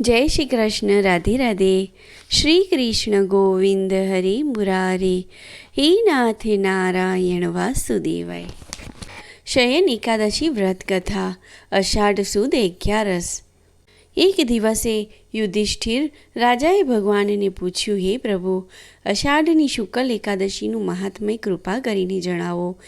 જય શ્રી કૃષ્ણ, રાધે રાધે. શ્રી કૃષ્ણ ગોવિંદ હરે મુરારી. હે નાથ નારાયણ વાસુદેવાય. શયન એકાદશી વ્રત કથા, અષાઢ સુદ અગિયારસ. એક દિવસે યુધિષ્ઠિર રાજાએ ભગવાનને પૂછ્યું, હે પ્રભુ, અષાઢની શુક્લ એકાદશીનું મહાત્મય કૃપા કરીને જણાવો.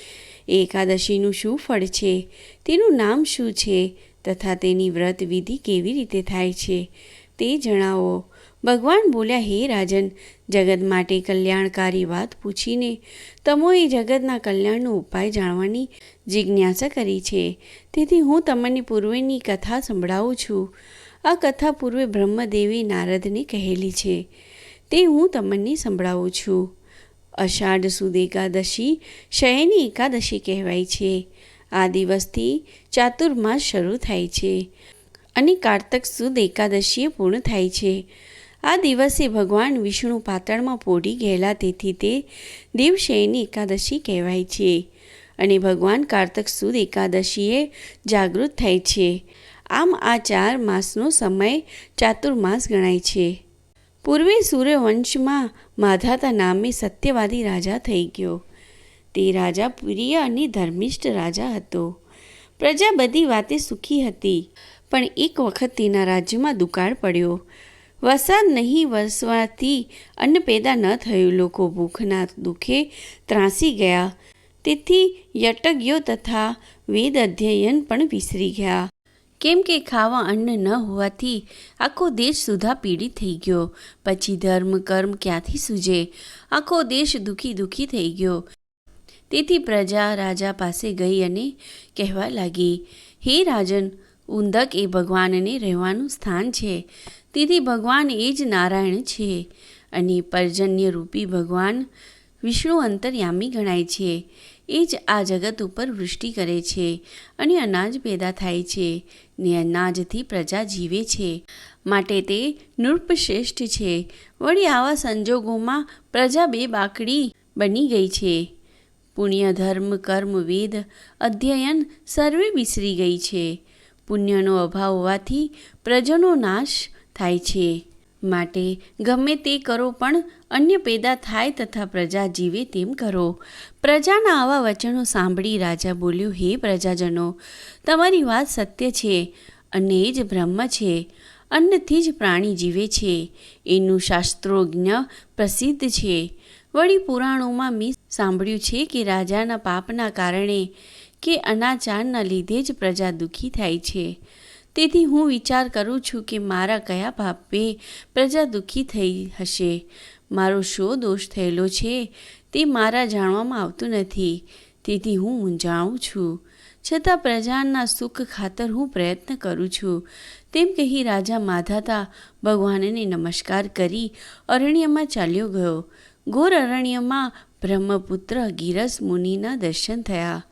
એકાદશીનું શું ફળ છે? તેનું નામ શું છે? તથા તેની વ્રત વિધિ કેવી રીતે થાય છે તે જણાવો. ભગવાન બોલ્યા, હે રાજન, જગત માટે કલ્યાણકારી વાત પૂછીને તમોએ જગતના કલ્યાણનો ઉપાય જાણવાની જિજ્ઞાસા કરી છે. તેથી હું તમને પૂર્વેની કથા સંભળાવું છું. આ કથા પૂર્વે બ્રહ્મદેવે નારદને કહેલી છે. તે હું તમને સંભળાવું છું. અષાઢ સુદ એકાદશી શયની એકાદશી કહેવાય છે. આ દિવસથી ચાતુર્માસ શરૂ થાય છે અને કારતક સુદ એકાદશીએ પૂર્ણ થાય છે. આ દિવસે ભગવાન વિષ્ણુ પાતાળમાં પોઢી ગયેલા તેથી તે દેવશયની એકાદશી કહેવાય છે અને ભગવાન કારતક સુદ એકાદશીએ જાગૃત થાય છે. આમ આ ચાર માસનો સમય ચાતુર્માસ ગણાય છે. પૂર્વે સૂર્યવંશમાં માધાતા નામે સત્યવાદી રાજા થઈ ગયો. તે રાજા પ્રિય અને ધર્મિષ્ઠ રાજા હતો. પ્રજા બધી વાતે સુખી હતી, પણ એક વખત તેના રાજ્યમાં દુકાળ પડ્યો. વરસાદ નહીં વરસવાથી અન્ન પેદા ન થયું. લોકો ભૂખના દુઃખે ત્રાસી ગયા. તેથી યટગ્યો તથા વેદ અધ્યયન પણ વિસરી ગયા. કેમ કે ખાવા અન્ન ન હોવાથી આખો દેશ સુધા પીડિત થઈ ગયો. પછી ધર્મ કર્મ ક્યાંથી સૂજે? આખો દેશ દુઃખી દુઃખી થઈ ગયો. તેથી પ્રજા રાજા પાસે ગઈ અને કહેવા લાગી, હે રાજન ઉંદક એ ભગવાનને રહેવાનું સ્થાન છે. તેથી ભગવાન એ જ નારાયણ છે અને પર્જન્ય રૂપી ભગવાન વિષ્ણુ અંતર્યામી ગણાય છે. એ જ આ જગત ઉપર વૃષ્ટિ કરે છે અને અનાજ પેદા થાય છે ને અનાજથી પ્રજા જીવે છે. માટે તે નૃપશ્રેષ્ઠ છે. વળી આવા સંજોગોમાં પ્રજા બે બાકડી બની ગઈ છે. પુણ્ય ધર્મ કર્મ વેદ અધ્યયન સર્વે વિસરી ગઈ છે. પુણ્યનો અભાવ હોવાથી પ્રજાનો નાશ થાય છે. માટે ગમે તે કરો પણ અન્ય પેદા થાય તથા પ્રજા જીવે તેમ કરો. પ્રજાના આવા વચનો સાંભળી રાજા બોલ્યો, હે પ્રજાજનો, તમારી વાત સત્ય છે અને એ જ બ્રહ્મ છે. અન્નથી જ પ્રાણી જીવે છે. એનું શાસ્ત્રોજ્ઞ પ્રસિદ્ધ છે. વળી પુરાણોમાં મેં સાંભળ્યું છે કે રાજાના પાપના કારણે કે અનાચારના લીધે જ પ્રજા દુઃખી થાય છે. તેથી હું વિચાર કરું છું કે મારા કયા પાપે પ્રજા દુઃખી થઈ હશે. મારો શો દોષ થયેલો છે, તે મારા જાણવામાં આવતું નથી. તેથી હું મૂંઝાણું છું. છતાં પ્રજાના સુખ ખાતર હું પ્રયત્ન કરું છું. તેમ કહી રાજા માધાતા ભગવાનને નમસ્કાર કરી અરણ્યમાં ચાલ્યો ગયો. ઘોર અરણ્યમાં બ્રહ્મપુત્ર ગિરસ મુનિના દર્શન થયા.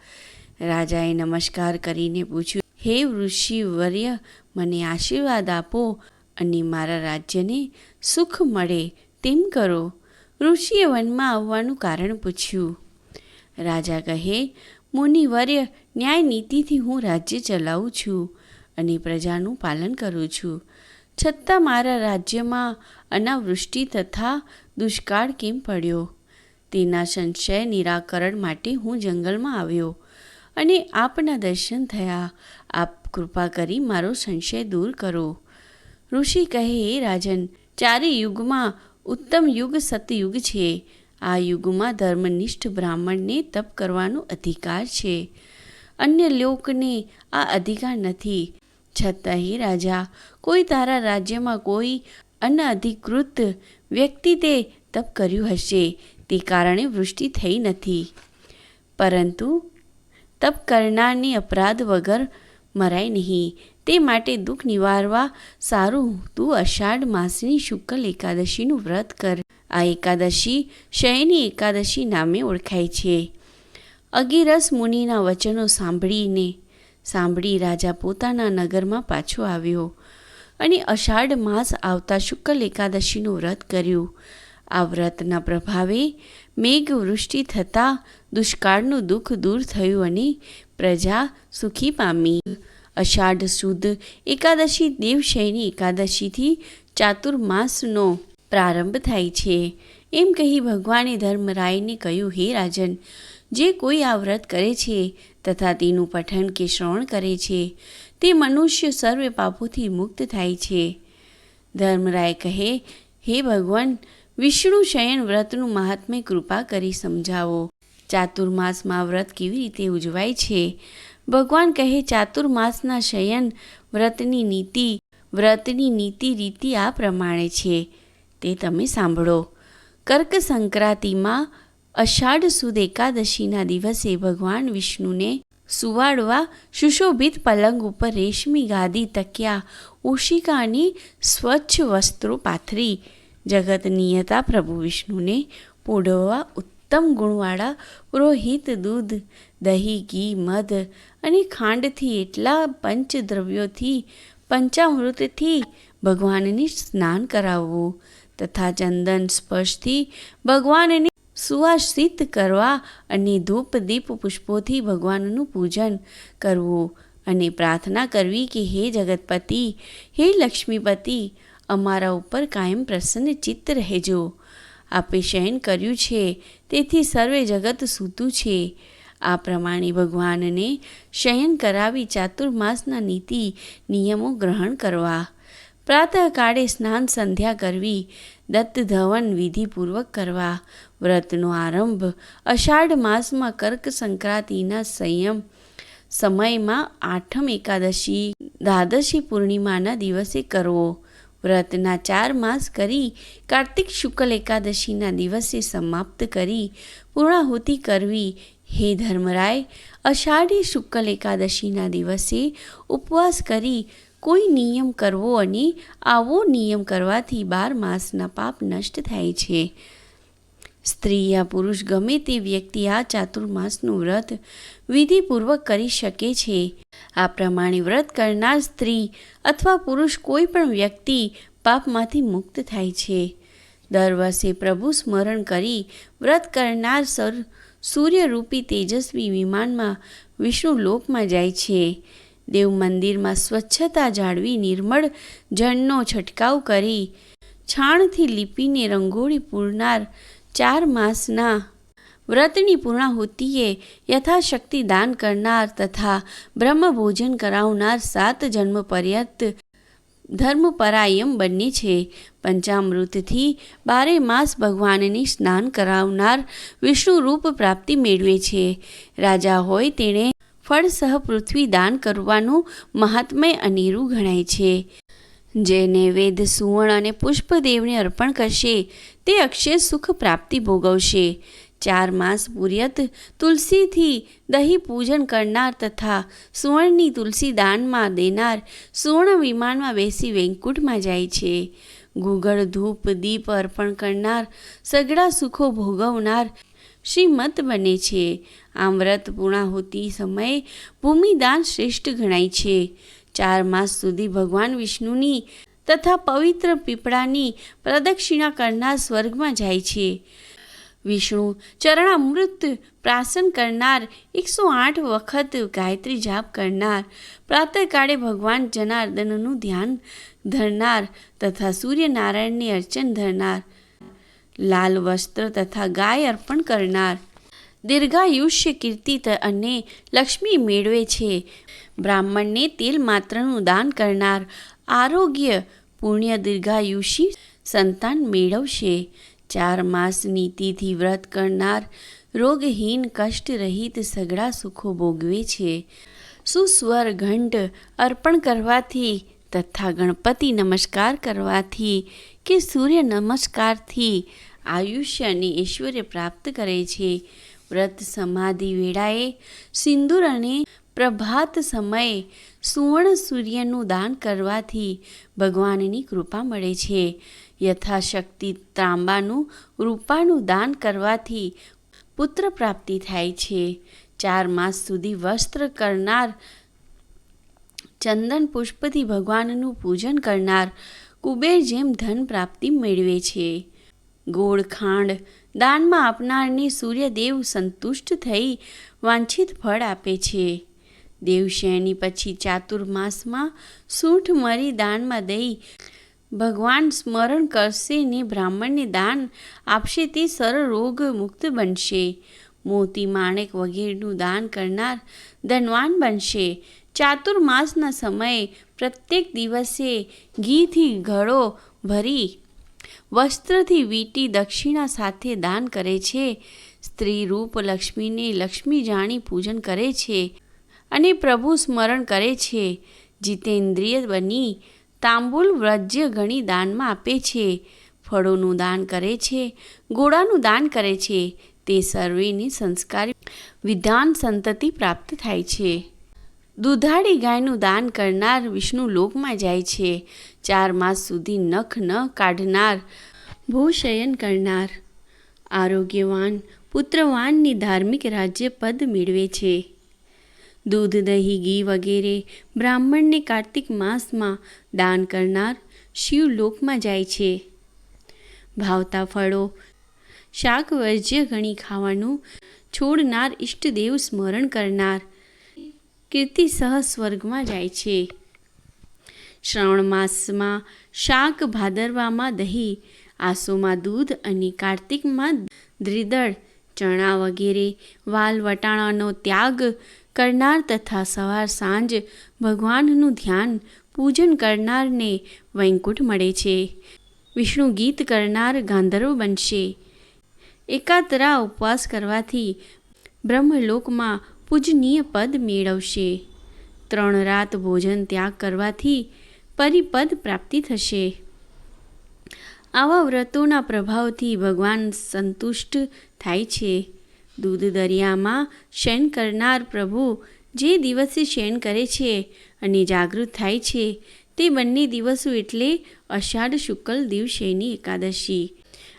રાજાએ નમસ્કાર કરીને પૂછ્યું, હે ઋષિ વર્ય મને આશીર્વાદ આપો અને મારા રાજ્યને સુખ મળે તેમ કરો. ઋષિએ વનમાં આવવાનું કારણ પૂછ્યું. રાજા કહે, મુનિવર્ય ન્યાય નીતિથી હું રાજ્ય ચલાવું છું અને પ્રજાનું પાલન કરું છું. છતાં મારા રાજ્યમાં અનાવૃષ્ટિ તથા દુષ્કાળ કેમ પડ્યો? તેના સંશય નિરાકરણ માટે હું જંગલમાં આવ્યો અને આપના દર્શન થયા. આપ કૃપા કરી મારો સંશય દૂર કરો. ઋષિ કહે, હે રાજન, ચારે યુગમાં ઉત્તમ યુગ સતયુગ છે. આ યુગમાં ધર્મનિષ્ઠ બ્રાહ્મણને તપ કરવાનો અધિકાર છે. અન્ય લોકને આ અધિકાર નથી. છતાં હે રાજા, કોઈ તારા રાજ્યમાં કોઈ અનઅધિકૃત વ્યક્તિ તે તપ કર્યું હશે. તે કારણે વૃષ્ટિ થઈ નથી. પરંતુ તપ કરનારની અપરાધ વગર મરાય નહીં. તે માટે દુઃખ નિવારવા સારું તું અષાઢ માસની શુક્લ એકાદશીનું વ્રત કર. આ એકાદશી શયની એકાદશી નામે ઓળખાય છે. અગિરસ મુનિના વચનો સાંભળીને સાંભળી રાજા પોતાના નગરમાં પાછો આવ્યો અને અષાઢ માસ આવતા શુક્લ એકાદશીનું વ્રત કર્યું. આ વ્રતના પ્રભાવે મેઘવૃષ્ટિ થતાં દુષ્કાળનું દુઃખ દૂર થયું અને પ્રજા સુખી પામી. અષાઢ સુદ એકાદશી દેવશયની એકાદશીથી ચાતુર્માસનો પ્રારંભ થાય છે. એમ કહી ભગવાને ધર્મરાયને કહ્યું, હે રાજન, જે કોઈ આ વ્રત કરે છે તથા તેનું પઠન કે શ્રવણ કરે છે. તે મનુષ્ય સર્વે પાપોથી મુક્ત થાય છે. ધર્મરાય કહે, હે ભગવાન, વિષ્ણુ શયન વ્રતનું મહાત્મ્ય કૃપા કરી સમજાવો. ચાતુર્માસમાં વ્રત કેવી રીતે ઉજવાય છે? ભગવાન કહે, ચાતુર્માસના શયન વ્રતની નીતિ વ્રતની નીતિ રીતિ આ પ્રમાણે છે. તે તમે સાંભળો. કર્ક સંક્રાંતિમાં અષાઢ સુદ એકાદશીના દિવસે ભગવાન વિષ્ણુને સુવાડવા સુશોભિત પલંગ ઉપર રેશમી ગાદી તક્યા ઓશિકાની સ્વચ્છ વસ્ત્રો પાથરી, જગત નિયતા પ્રભુ વિષ્ણુને પોઢવવા ઉત્તમ ગુણવાળા પુરોહિત દૂધ, દહીં, ઘી, મધ અને ખાંડથી એટલા પંચદ્રવ્યોથી પંચામૃતથી ભગવાનને સ્નાન કરાવવું તથા ચંદન સ્પર્શથી ભગવાનને સુવાસિત કરવા અને ધૂપ દીપ પુષ્પોથી ભગવાનનું પૂજન કરવું અને પ્રાર્થના કરવી કે હે જગતપતિ, હે લક્ષ્મીપતિ, અમારા ઉપર કાયમ પ્રસન્ન ચિત્ત રહેજો. આપે શયન કર્યું છે, તેથી સર્વે જગત સૂતું છે. આ પ્રમાણે ભગવાનને શયન કરાવી ચાતુર્માસના નીતિ, નિયમો ગ્રહણ કરવા. પ્રાતઃકાળે સ્નાન સંધ્યા કરવી દત્ત ધવન વિધિપૂર્વક કરવા. વ્રતનો આરંભ અષાઢ માસમાં કર્ક સંક્રાંતિના સંયમ સમયમાં આઠમ એકાદશી, દ્વાદશી પૂર્ણિમાના દિવસે કરવો. વ્રતના ચાર માસ કરી કાર્તિક શુક્લ એકાદશીના દિવસે સમાપ્ત કરી પૂર્ણાહુતિ કરવી. હે ધર્મરાય, અષાઢી શુક્લ એકાદશીના દિવસે ઉપવાસ કરી કોઈ નિયમ કરવો અને આવો નિયમ કરવાથી બાર માસના પાપ નષ્ટ થાય છે. સ્ત્રી યા પુરુષ ગમે તે વ્યક્તિ આ ચાતુર્માસનું વ્રત વિધિપૂર્વક કરી શકે છે. આ પ્રમાણે વ્રત કરનાર સ્ત્રી અથવા પુરુષ કોઈ પણ વ્યક્તિ પાપમાંથી મુક્ત થાય છે. દર વર્ષે પ્રભુ સ્મરણ કરી વ્રત કરનાર સર સૂર્યરૂપી તેજસ્વી વિમાનમાં વિષ્ણુ લોકમાં જાય છે. દેવ મંદિરમાં સ્વચ્છતા જાળવી નિર્મળ જળનો છંટકાવ કરી છાણથી લીપીને રંગોળી પૂરનાર ચાર માસના વ્રતની પૂર્ણાહુતિએ યથાશક્તિ દાન કરનાર તથા બ્રહ્મભોજન કરાવનાર સાત જન્મ પર્યત ધર્મપરાયમ બને છે. પંચામૃતથી બારે માસ ભગવાનને સ્નાન કરાવનાર વિષ્ણુ રૂપ પ્રાપ્તિ મેળવે છે. રાજા હોય તેણે ફળ સહ પૃથ્વી દાન કરવાનું મહાત્મય અનેરું ગણાય છે. જેને વેદ, સુવર્ણ અને પુષ્પદેવને અર્પણ કરશે, તે અક્ષય સુખ પ્રાપ્તિ ભોગવશે. ચાર માસ પૂર્યત તુલસીથી દહીં પૂજન કરનાર તથા સુવર્ણની તુલસી દાનમાં દેનાર સુવર્ણ વિમાનમાં બેસી વેંકુટમાં જાય છે. ગુગળ ધૂપ દીપ અર્પણ કરનાર સગડા સુખો ભોગવનાર શ્રીમત બને છે. આમ વ્રત પૂર્ણાહુતિ સમયે ભૂમિદાન શ્રેષ્ઠ ગણાય છે. ચાર માસ સુધી ભગવાન વિષ્ણુની તથા પવિત્ર પીપળાની પ્રદક્ષિણા કરનાર સ્વર્ગમાં જાય છે. વિષ્ણુ ચરણામૃત પ્રાસન કરનાર એકસો આઠ વખત ગાયત્રી જાપ કરનાર, પ્રાતઃકાળે ભગવાન જનાર્દનનું ધ્યાન ધરનાર તથા સૂર્યનારાયણની અર્ચન ધરનાર લાલ વસ્ત્ર તથા ગાય અર્પણ કરનાર. દીર્ઘાયુષ્ય કીર્તિ અને લક્ષ્મી મેળવે છે. બ્રાહ્મણને તેલ માત્રનું દાન કરનાર આરોગ્ય પુણ્ય દીર્ઘાયુષી સંતાન મેળવશે. ચાર માસ નીતિથી વ્રત કરનાર રોગહીન કષ્ટ રહિત સગળા સુખો ભોગવે છે. સુસ્વર ઘંટ અર્પણ કરવાથી તથા ગણપતિ નમસ્કાર કરવાથી કે સૂર્ય નમસ્કારથી આયુષ્ય અને ઐશ્વર્ય પ્રાપ્ત કરે છે. વ્રત સમાધિ વેળાએ સિંદૂર અને પ્રભાત સમયે સુવર્ણ સૂર્યનું દાન કરવાથી ભગવાનની કૃપા મળે છે. યથાશક્તિ તાંબાનું રૂપાનું દાન કરવાથી પુત્ર પ્રાપ્તિ થાય છે. ચાર માસ સુધી વસ્ત્ર કરનાર ચંદન પુષ્પથી ભગવાનનું પૂજન કરનાર કુબેર જેમ ધન પ્રાપ્તિ મેળવે છે. ગોળ ખાંડ દાનમાં આપનારને સૂર્યદેવ સંતુષ્ટ થઈ વાંછિત ફળ આપે છે. દેવશયની પછી ચાતુર્માસમાં સૂંઠ મરી દાનમાં દઈ ભગવાન સ્મરણ કરશે ને બ્રાહ્મણને દાન આપશે તે સરળ રોગ મુક્ત બનશે. મોતી માણેક વગેરેનું દાન કરનાર ધનવાન બનશે. ચાતુર્માસના સમયે પ્રત્યેક દિવસે ઘીથી ઘડો ભરી, વસ્ત્રથી વીટી દક્ષિણા સાથે દાન કરે છે. સ્ત્રી રૂપ લક્ષ્મીને લક્ષ્મી જાણી પૂજન કરે છે અને પ્રભુ સ્મરણ કરે છે. જીતેન્દ્રિય બની તાંબુલ વ્રજ્ય ગણી દાનમાં આપે છે. ફળોનું દાન કરે છે, ગોળાનું દાન કરે છે. તે સર્વેની સંસ્કારી વિધાન સંતતિ પ્રાપ્ત થાય છે. દુધાળી ગાયનું દાન કરનાર વિષ્ણુ લોકમાં જાય છે. ચાર માસ સુધી નખ ન કાઢનાર, ભૂશયન કરનાર. આરોગ્યવાન, પુત્રવાનની ધાર્મિક રાજ્ય પદ મેળવે છે. દૂધ, દહીં, ઘી વગેરે બ્રાહ્મણને કાર્તિક માસમાં દાન કરનાર શિવલોકમાં જાય છે. ભાવતા ફળો શાક વર્જ્ય ગણી ખાવાનું છોડનાર ઈષ્ટદેવ સ્મરણ કરનાર. કીર્તિ સહ સ્વર્ગમાં જાય છે. શ્રાવણ માસમાં શાક ભાદરવામાં દહીં, આસોમાં દૂધ અને કાર્તિકમાં દ્રિદળ, ચણા વગેરે, વાલ વટાણાનો ત્યાગ કરનાર તથા સવાર સાંજ ભગવાનનું ધ્યાન પૂજન કરનારને વૈકુંઠ મળે છે. વિષ્ણુ ગીત કરનાર ગાંધર્વ બનશે. એકાતરા ઉપવાસ કરવાથી બ્રહ્મલોકમાં પૂજનીય પદ મેળવશે. ત્રણ રાત ભોજન ત્યાગ કરવાથી પરિપદ પ્રાપ્તિ થશે. આવા વ્રતોના પ્રભાવથી ભગવાન સંતુષ્ટ થાય છે. દૂધ દરિયામાં શયન કરનાર પ્રભુ જે દિવસે શયન કરે છે અને જાગૃત થાય છે, તે બંને દિવસો એટલે અષાઢ શુક્લ દિવસેની એકાદશી.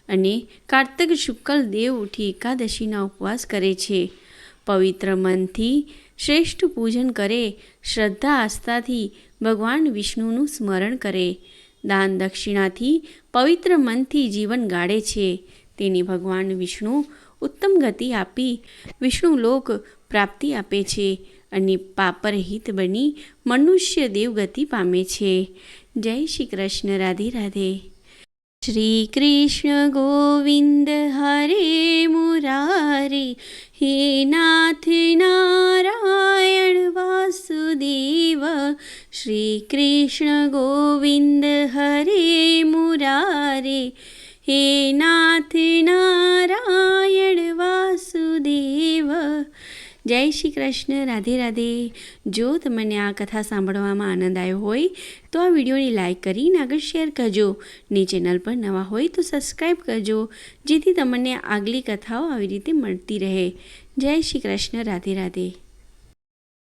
અને કાર્તક શુક્લ દેવ ઉઠી એકાદશીના ઉપવાસ કરે છે. પવિત્ર મનથી શ્રેષ્ઠ પૂજન કરે, શ્રદ્ધા આસ્થાથી ભગવાન વિષ્ણુનું સ્મરણ કરે. દાન દક્ષિણાથી પવિત્ર મનથી જીવન ગાળે છે. તેને ભગવાન વિષ્ણુ ઉત્તમ ગતિ આપી, વિષ્ણુ લોક પ્રાપ્તિ આપે છે અને પાપરહિત બની મનુષ્ય દેવગતિ પામે છે. જય શ્રી કૃષ્ણ, રાધે રાધે. શ્રી કૃષ્ણ ગોવિંદ હરે મુરારે हे नाथ नारायण वासुदेव श्रीकृष्ण गोविन्द हरे मुरारे। हे नाथ नारायण જય શ્રી કૃષ્ણ, રાધે રાધે. જો તમને આ કથા સાંભળવામાં આનંદ આવ્યો હોય, તો આ વિડીયોને લાઈક કરીને આગળ શેર કરજો. ને ચેનલ પર નવા હોય તો સબસ્ક્રાઈબ કરજો, જેથી તમને આગલી કથાઓ આવી રીતે મળતી રહે. જય શ્રી કૃષ્ણ, રાધે રાધે.